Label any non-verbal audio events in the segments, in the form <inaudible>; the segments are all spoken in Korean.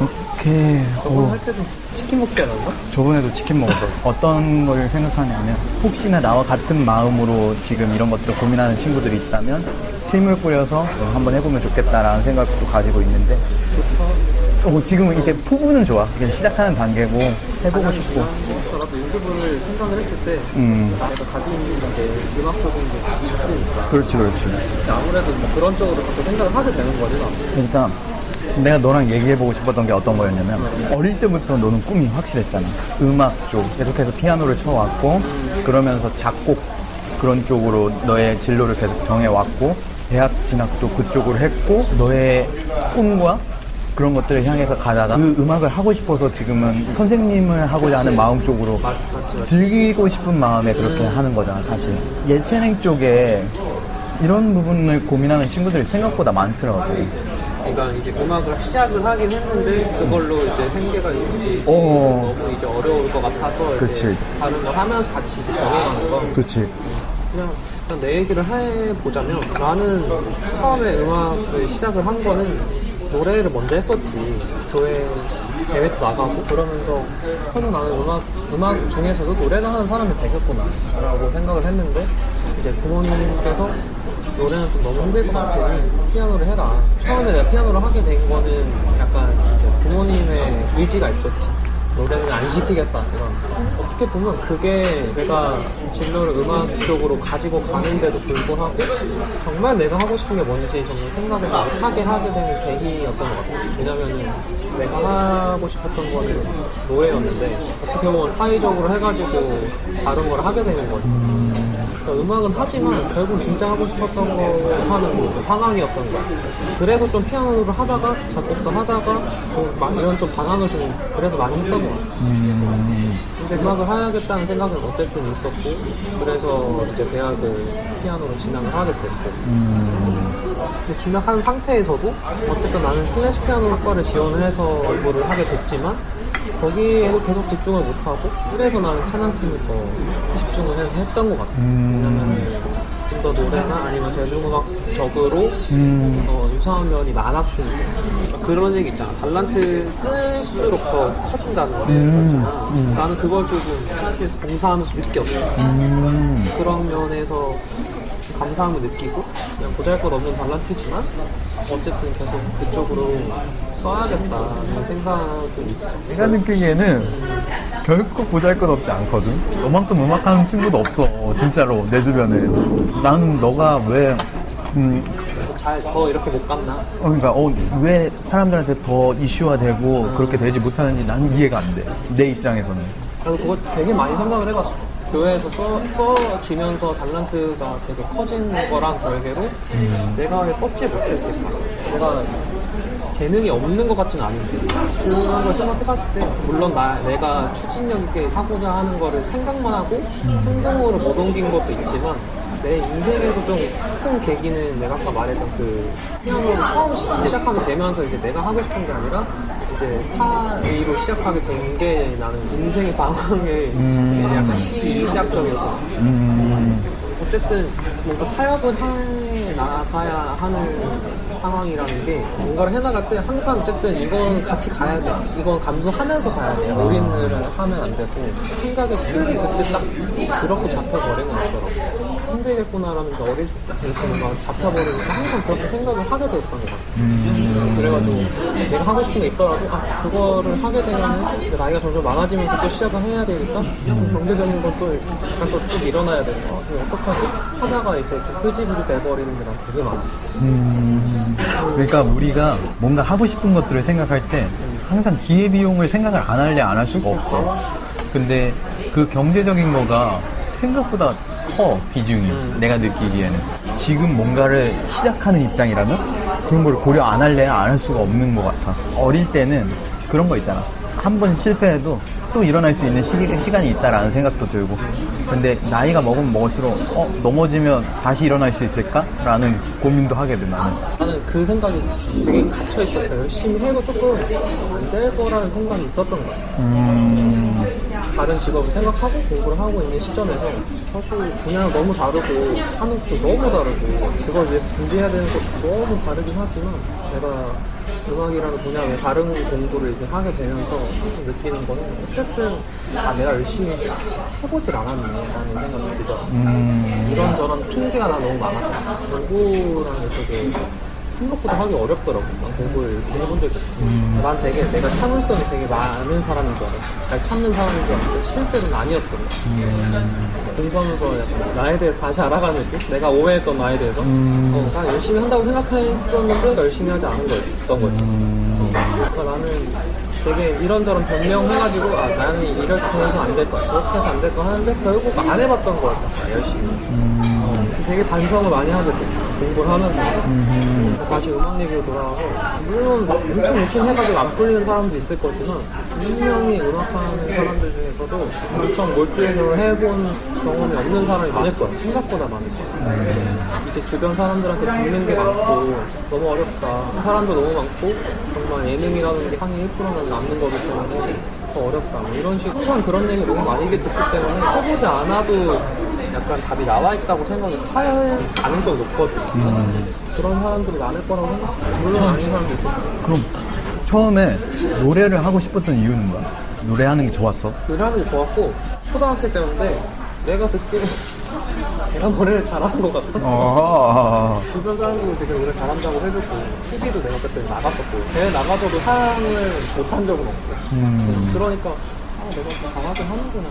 오케이. 저번 오, 할 때도 치킨 먹지 않았나? 저번에도 치킨 먹었어. 어떤 걸 생각하냐면 혹시나 나와 같은 마음으로 지금 이런 것들을 고민하는 친구들이 있다면 팀을 꾸려서 한번 해보면 좋겠다라는 생각도 가지고 있는데 어, 지금 이게 포부는 좋아. 이게 시작하는 단계고 해보고 싶고. 나도 유튜브를 생각을 했을 때 음, 내가 가지고 있는 게 음악적인 게 있으니까 그렇지, 그렇지. 아무래도 뭐 그런 쪽으로 자꾸 생각을 하게 되는 거지 나. 그러니까 내가 너랑 얘기해보고 싶었던 게 어떤 거였냐면 어릴 때부터 너는 꿈이 확실했잖아. 음악 쪽. 계속해서 피아노를 쳐왔고 그러면서 작곡 그런 쪽으로 너의 진로를 계속 정해왔고 대학 진학도 그쪽으로 했고 너의 꿈과 그런 것들을 향해서 가다가 그 음악을 하고 싶어서 지금은 선생님을 하고자 하는 마음 쪽으로 즐기고 싶은 마음에 그렇게 하는 거잖아 사실. 예체능 쪽에 이런 부분을 고민하는 친구들이 생각보다 많더라고 그러니까 이제 음악을 시작을 하긴 했는데 그걸로 이제 생계가 이제 어. 너무 이제 어려울 것 같아서 그치. 이제 다른 걸 하면서 같이 이제 병행하는 거. 그치 그냥, 그냥 내 얘기를 해보자면 나는 처음에 음악을 시작을 한 거는 노래를 먼저 했었지 교회 대회도 나가고 그러면서 그래도 나는 음악 음악 중에서도 노래를 하는 사람이 되겠구나 라고 생각을 했는데 이제 부모님께서 노래는 좀 너무 힘들 것 같으니 피아노를 해라. 처음에 내가 피아노를 하게 된 거는 약간 이제 부모님의 의지가 있었지. 노래는 안 시키겠다. 이런. 어떻게 보면 그게 내가 진로를 음악 쪽으로 가지고 가는데도 불구하고 정말 내가 하고 싶은 게 뭔지 정말 생각을 못하게 하게 되는 계기였던 것 같아요. 왜냐면은 내가 하고 싶었던 거는 노래였는데 어떻게 보면 사회적으로 해가지고 다른 걸 하게 되는 거지 그러니까 음악은 하지만 결국 진짜 하고 싶었던 거 하는 그 상황이었던 거야. 그래서 좀 피아노를 하다가 작곡도 하다가 뭐 마- 이런 좀 방향을 좀 그래서 많이 했던 것 같아. 근데 음악을 해야겠다는 생각은 어쨌든 있었고 그래서 이제 대학을 피아노로 진학을 하게 됐고 근데 진학한 상태에서도 어쨌든 나는 클래식 피아노과를 지원을 해서 공부를 하게 됐지만 거기에도 계속 집중을 못하고 그래서 나는 찬양팀을 더 집중을 해서 했던 것 같아 왜냐면 좀 더 노래나 아니면 대중음악 적으로 어, 유사한 면이 많았으니까. 그런 얘기 있잖아. 달란트 쓸수록 더 커진다는 거 있잖아. 나는 그걸 조금 찬양팀에서 봉사하면서 느꼈어. 그런 면에서 좀 감사함을 느끼고 그냥 보잘것 없는 달란트지만 어쨌든 계속 그쪽으로 써야겠다는 생각은 있어 내가 느끼기에는 결코 보잘것 없지 않거든. 너만큼 음악하는 친구도 없어 진짜로. 내 주변에. 나는 너가 왜 음, 잘더 이렇게 못 갔나? 어, 그러니까 어, 왜 사람들한테 더 이슈화되고 그렇게 되지 못하는지 나는 이해가 안 돼. 내 입장에서는. 나도 그거 되게 많이 생각을 해봤어. 교회에서 써, 써지면서 달란트가 되게 커진 거랑 별개로 내가 왜 뻗지 못했을까? 내가 재능이 없는 것 같진 않은데. 그런 걸 생각해봤을 때 물론 나 내가 추진력 있게 하고자 하는 거를 생각만 하고 행동으로 못 옮긴 것도 있지만 내 인생에서 좀 큰 계기는 내가 아까 말했던 그 피아노를 처음 시- 시작하게 되면서 이제 내가 하고 싶은 게 아니라 이제 타의로 시작하게 된 게 나는 인생의 방황의 약간 시작점이었거든. 어쨌든 뭔가 타협은 해 나가야 하는 상황이라는 게 뭔가를 해나갈 때 항상 어쨌든 이건 같이 가야 돼. 이건 감수하면서 가야 돼. 올인을 하면 안 되고 생각의 틀이 그때 딱 그렇게 잡혀버린 것 같더라고. 힘들겠구나라는 게 어릴 때 뭔가 잡혀버리니까 항상 그렇게 생각을 하게 됐던 것 같아. 그래가지고 내가 하고 싶은 게 있더라도 아 그거를 하게 이제 나이가 점점 많아지면서 또 시작을 해야 되니까 좀 경제적인 것도 약간 또 쭉 일어나야 되니까 그럼 어떡하지? 하다가 이제 좀 흐지부지 돼버리는 게난 되게 많아. 그러니까 우리가 뭔가 하고 싶은 것들을 생각할 때 항상 기회비용을 생각을 안 할래 안 할 수가 없어. 근데 그 경제적인 거가 생각보다 커 비중이. 내가 느끼기에는. 지금 뭔가를 시작하는 입장이라면 그런 걸 고려 안 할래 안 할 수가 없는 것 같아. 어릴 때는 그런 거 있잖아. 한 번 실패해도 또 일어날 수 있는 시기, 시간이 있다라는 생각도 들고 근데 나이가 먹으면 먹을수록 어 넘어지면 다시 일어날 수 있을까? 라는 고민도 하게 돼 나는 나는 그 생각이 되게 갇혀 있었어요. 열심히 해도 조금 안 될 거라는 생각이 있었던 거야. 다른 직업을 생각하고 공부를 하고 있는 시점에서 사실 분야가 너무 다르고 하는 것도 너무 다르고 그걸 위해서 준비해야 되는 것도 너무 다르긴 하지만 내가 음악이라는 분야 외 다른 공부를 이제 하게 되면서 느끼는 거는 어쨌든 아 내가 열심히 해보질 않았네라는 생각이 들죠. 이런저런 핑계가 나 너무 많았다. 공부라는 게 되게 생각보다 하기 어렵더라고. 난 공부를 이렇게 해본 적이 없어. 난 되게 내가 참을성이 되게 많은 사람인 줄 알았어. 잘 참는 사람인 줄 알았는데 실제로는 아니었던 거야. 공부하면서 약간 나에 대해서 다시 알아가는 느낌? 내가 오해했던 나에 대해서. 어, 난 열심히 한다고 생각했었는데 열심히 하지 않은 거였던 거지. 어, 그러니까 나는 되게 이런저런 변명해가지고 아 나는 이렇게 해서 안 될 거야 저렇게 해서 안 될 거야 하는데 결국 안 해봤던 거였다 열심히 어, 되게 반성을 많이 하게 돼 공부를 하면서 다시 음악 얘기로 돌아와서 물론 엄청 열심히 해가지고 안 풀리는 사람도 있을 거지만 분명히 음악하는 사람들 중에서도 엄청 몰두해서 해본 경험이 없는 사람이 많을 거야. 생각보다 많을 거야. 이제 주변 사람들한테 듣는 게 많고 너무 어렵다. 사람도 너무 많고 정말 예능이라는 게 상위 1%만 남는 거기 때문에 더 어렵다. 뭐 이런 식 항상 그런 얘기 너무 많이 듣기 때문에 해보지 않아도 약간 답이 나와 있다고 생각을 할 가능성이 높거든 그런 사람들이 많을 거라고 생각해 물론 아닌 사람도 있고 그럼 처음에 노래를 하고 싶었던 이유는 뭐야? 노래하는 게 좋았어? 노래하는 게 좋았고 초등학생 때였는데 내가 듣기로 <laughs> 내가 노래를 잘하는 것 같았어. 아, 주변 사람들이 되게 노래 잘한다고 해줬고 TV도 내가 그때 나갔었고 대회 나가서도 상을 못한 적은 없고 그러니까 아 내가 좀 잘하긴 하는구나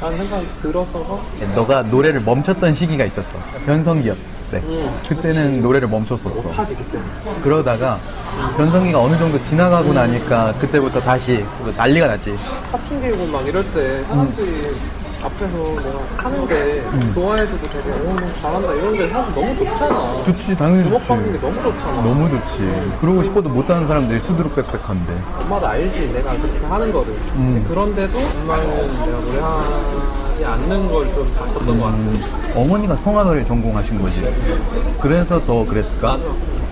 라는 생각이 들었어서 너가 노래를 멈췄던 시기가 있었어. 변성기였을 때. 음, 그때는 노래를 멈췄었어. 못하지 그때 그러다가 변성기가 어느 정도 지나가고 나니까 그때부터 다시 난리가 났지. 사춘기고 막 이럴 때 사람들이 앞에서 내가 하는데 좋아해주고 되게 어, 너 잘한다 이런데 사실 너무 좋잖아 좋지, 당연히 좋지. 받는 게 너무 좋잖아 너무 좋지. 그러고 싶어도 못하는 사람들이 수두룩 빽빽한데. 엄마도 알지 내가 그렇게 하는 거를 근데 그런데도 엄마는 내가 노래하지 않는 걸 좀 봤었던 것 같아 어머니가 성악을 전공하신 거지. 그래서 더 그랬을까? 맞아.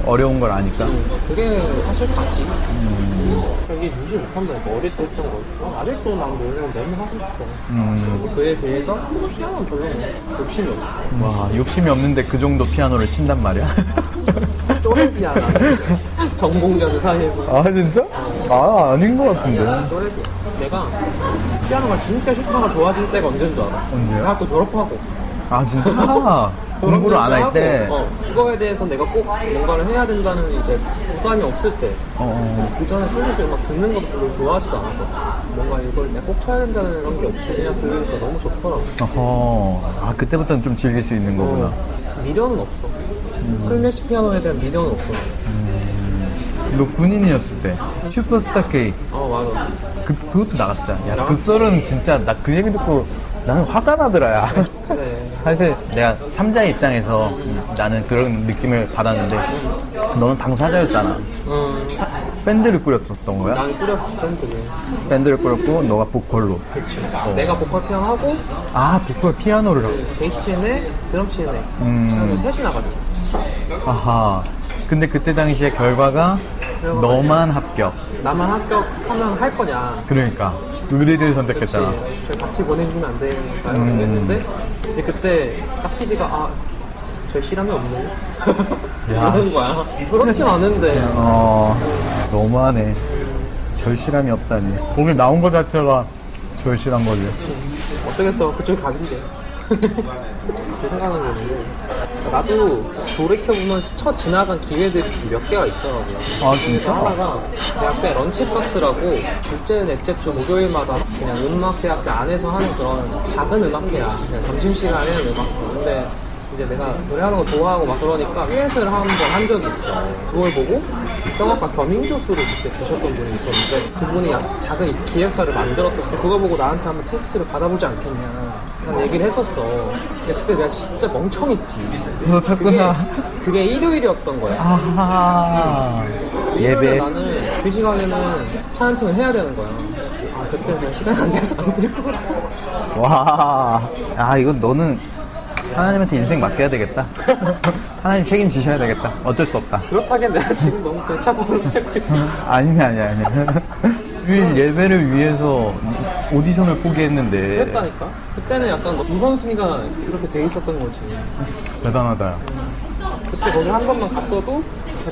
어려운 걸 아니까. 그게 사실 다지 이게 유지 못한다니까 어릴 때 했던 거 어, 아직도 난 노래를 너무 하고 싶어 그리고 그에 비해서 피아노는 별로 욕심이 없어 와, 욕심이 없는데 그 정도 피아노를 친단 말이야? <laughs> 쪼렙이야 나는 전공자들 사이에서 아, 진짜? 아, 아닌 것 같은데. 쪼렙이야 내가 피아노가 진짜 슈퍼가 좋아질 때가 언제인 줄 알아? 언제요? 대학교 졸업하고 아, 진짜? 공부를 안 할 때? 어, 그거에 대해서 내가 꼭 뭔가를 해야 된다는 이제 부담이 없을 때. 어, 그 전에 클래식 음악 듣는 것도 별로 좋아하지도 않았고 뭔가 이걸 내가 꼭 쳐야 된다는 그런 게 없이 그냥 들으니까 너무 좋더라고. 어허. 아, 그때부터는 좀 즐길 수 있는 거구나. 어, 미련은 없어. 클래식 피아노에 대한 미련은 없어. 너 군인이었을 때, 슈퍼스타 K, 어 맞아. 그, 그것도 나갔었잖아. 야, 그 썰은 진짜, 나 그 얘기 듣고 나는 화가 나더라, 야. 그래. <laughs> 사실 내가 삼자의 입장에서 나는 그런 느낌을 받았는데, 너는 당사자였잖아. 음, 밴드를 꾸렸었던 거야? 나는 꾸렸어 밴드를. 밴드를 꾸렸고, 너가 보컬로. 내가 보컬 피아노 하고 아, 보컬 피아노를 하고. 베이스 치네, 드럼 치네. 음. 셋이 나갔지. 아하. 근데 그때 당시에 결과가 너만 합격. 나만 합격하면 할 거냐. 그러니까. 의리를 선택했잖아. 저희 같이 보내주면 안 되니까 음. 했는데 이제 그때 딱 PD가 아, 저 실함이 없네 <laughs> 야. 이러는 거야 그렇진 않은데 어, 너무하네. 절실함이 없다니. 거길 나온 것 자체가 절실한 거지. 어쩌겠어 그쪽이 각인데 그 생각은 드는데 나도 돌이켜보면 스쳐 지나간 기회들이 몇 개가 있더라고요 아, 진짜? 하나가 대학교 런치박스라고 둘째, 넷째 주 목요일마다 그냥 음악대학교 안에서 하는 그런 작은 음악회야. 그냥 점심시간에는 음악회. 근데 이제 내가 노래하는 거 좋아하고 막 그러니까 듀엣을 한번 한 적이 있어. 그걸 보고 성악과 겸임 교수로 그때 계셨던 분이 있었는데 그분이 약- 작은 기획사를 만들었던 그걸 보고 나한테 한번 테스트를 받아보지 않겠냐. 난 얘기를 했었어. 근데 그때 내가 진짜 멍청했지. 너 그게, 찾구나. 그게 일요일이었던 거야. 아하. 예배. 나는 그 시간에는 차 한 팅을 해야 되는 거야. 아, 그때 그냥 시간이 안 돼서 안 될 것 같아. 와. 아, 이건 너는 하나님한테 인생 맡겨야 되겠다. <laughs> 하나님 책임지셔야 되겠다. 어쩔 수 없다. 그렇다기엔 내가 지금 너무 대차분으로 살고 있지. 아니야, 아니야, <laughs> 아니야. 이 예배를 위해서 오디션을 포기했는데. 그랬다니까? 그때는 약간 우선순위가 그렇게 돼 있었던 거지. 대단하다. 그때 거기 한 번만 갔어도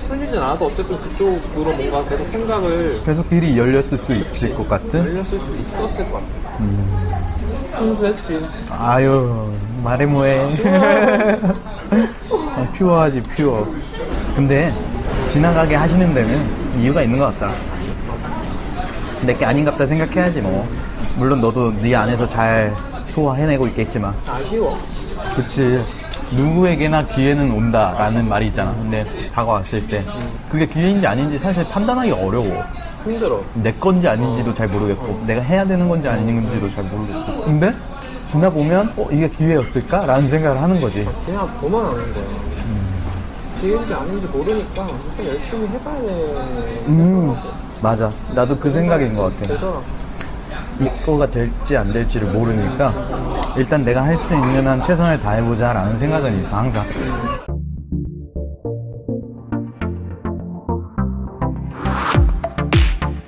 풀리진 않아도 어쨌든 그쪽으로 뭔가 계속 생각을 계속 길이 열렸을 수 있을 것 같은? 열렸을 수 있었을 것 같아. 순수했지. 아유, 말해 뭐해. 어, 퓨어하지, 퓨어. 근데, 지나가게 하시는 데는 이유가 있는 것 같다. 내게 아닌갑다 생각해야지, 뭐. 물론 너도 네 안에서 잘 소화해내고 있겠지만. 아쉬워. 그치. 누구에게나 기회는 온다라는 말이 있잖아. 근데 다가왔을 때. 그게 기회인지 아닌지 사실 판단하기 어려워. 힘들어. 내 건지 아닌지도 잘 모르겠고 내가 해야 되는 건지 아닌지도 잘 모르겠고 근데 지나 보면 어 이게 기회였을까? 라는 생각을 하는 거지 그냥 보면 아는 거야. 기회인지 아닌지 모르니까 그냥 열심히 해봐야 돼. 음 맞아 나도 그 생각인 것 같아 되더라. 이거가 될지 안 될지를 모르니까 일단 내가 할 수 있는 한 최선을 다해보자 라는 생각은 있어 항상